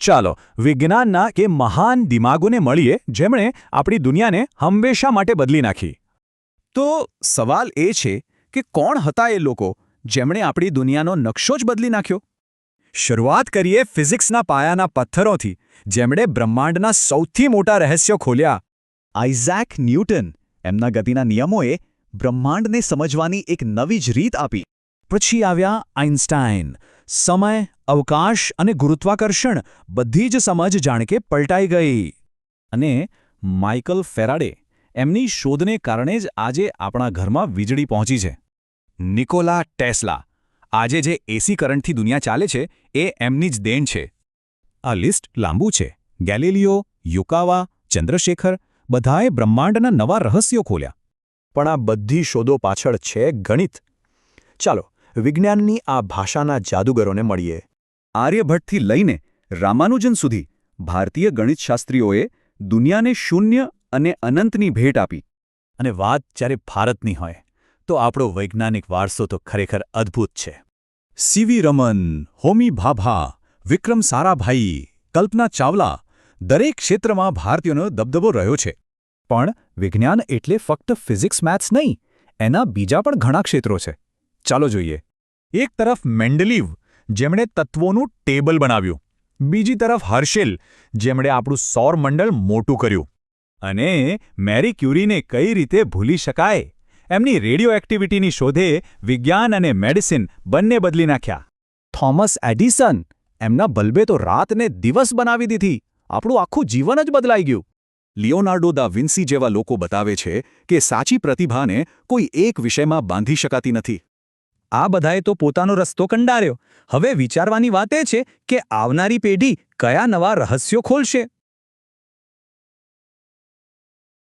ચાલો, વિજ્ઞાનના કે મહાન દિમાગોને મળીએ જેમણે આપણી દુનિયાને હંમેશા માટે બદલી નાખી. તો સવાલ એ છે કે કોણ હતા એ લોકો જેમણે આપણી દુનિયાનો નકશો જ બદલી નાખ્યો? શરૂઆત કરીએ ફિઝિક્સના પાયાના પથ્થરોથી, જેમણે બ્રહ્માંડના સૌથી મોટા રહસ્યો ખોલ્યા. આઇઝેક ન્યૂટન એમના ગતિના નિયમોએ બ્રહ્માંડને સમજવાની એક નવી જ રીત આપી. પછી આવ્યા આઇન્સ્ટાઇન. સમય, અવકાશ અને ગુરુત્વાકર્ષણ બધી જ સમજ જાણે કે પલટાઈ ગઈ. અને માઇકલ ફેરાડે એમની શોધને કારણે જ આજે આપણા ઘરમાં વીજળી પહોંચી છે. નિકોલા ટેસ્લા, આજે જે એસી કરંટથી દુનિયા ચાલે છે, એ એમની જ દેન છે. આ લિસ્ટ લાંબુ છે. ગેલિલિયો, યુકાવા, ચંદ્રશેખર, બધાએ બ્રહ્માંડના નવા રહસ્યો ખોલ્યા. પણ આ બધી શોધો પાછળ છે ગણિત. ચાલો વિજ્ઞાનની આ ભાષાના જાદુગરોને મળીએ. આર્યભટ્ટથી લઈને રામાનુજન સુધી ભારતીય ગણિતશાસ્ત્રીઓએ દુનિયાને શૂન્ય અને અનંતની ભેટ આપી. અને વાત જ્યારે ભારતની હોય તો આપણો વૈજ્ઞાનિક વારસો તો ખરેખર અદ્ભુત છે. સીવી રમન હોમી ભાભા વિક્રમ સારાભાઈ કલ્પના ચાવલા દરેક ક્ષેત્રમાં ભારતીયોનો દબદબો રહ્યો છે. પણ વિજ્ઞાન એટલે ફક્ત ફિઝિક્સ મેથ્સ નહીં એના બીજા પણ ઘણા ક્ષેત્રો છે. ચાલો જોઈએ. એક તરફ મેન્ડલીવ, જેમણે તત્વોનું ટેબલ બનાવ્યું. બીજી તરફ હર્શેલ જેમણે આપણું સૌરમંડળ મોટું કર્યું. અને મેરી ક્યુરીને કઈ રીતે ભૂલી શકાય? એમની રેડિયો એક્ટિવિટીની શોધે વિજ્ઞાન અને મેડિસિન બંને બદલી નાખ્યા. થોમસ એડિસન, એમના બલ્બે તો રાતને દિવસ બનાવી દીધી. આપણું આખું જીવન જ બદલાઈ ગયું. લિયોનાર્ડો દા વિન્સી જેવા લોકો બતાવે છે કે સાચી પ્રતિભાને કોઈ એક વિષયમાં બાંધી શકાતી નથી. આ બધાએ તો પોતાનો રસ્તો કંડાર્યો. હવે વિચારવાની વાત એ છે કે આવનારી પેઢી કયા નવા રહસ્યો ખોલશે?